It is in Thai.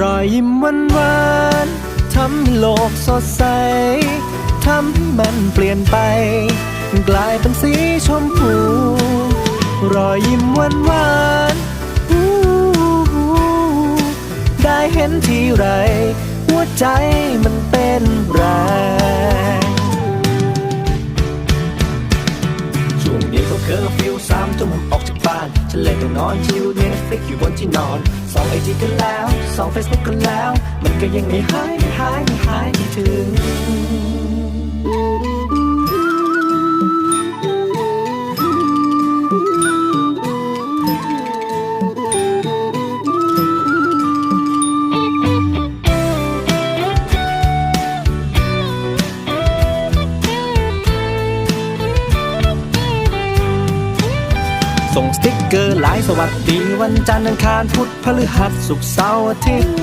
รอยยิ้มหวานหวานๆทำให้โลกสดใส ทำให้มันเปลี่ยนไป กลายเป็นสีชมพู รอยยิ้มหวานหวานๆได้เห็นทีไร หัวใจมันเต้นแรงช่วงนี้ก็เคอร์ฟิวสามทุ่ม เลยต้องนอนชิวเน็ตฟลิกอยู่บนที่นอนสองไอจีกันแล้วสองเฟซบุ๊กกันแล้ว มันก็ยังไม่หายไม่หายไม่หายไม่ถึง ส่งสติ๊กเกอร์ไลน์สวัสดี วันจันทร์อังคารพุธพฤหัสศุกร์เสาร์อาทิตย์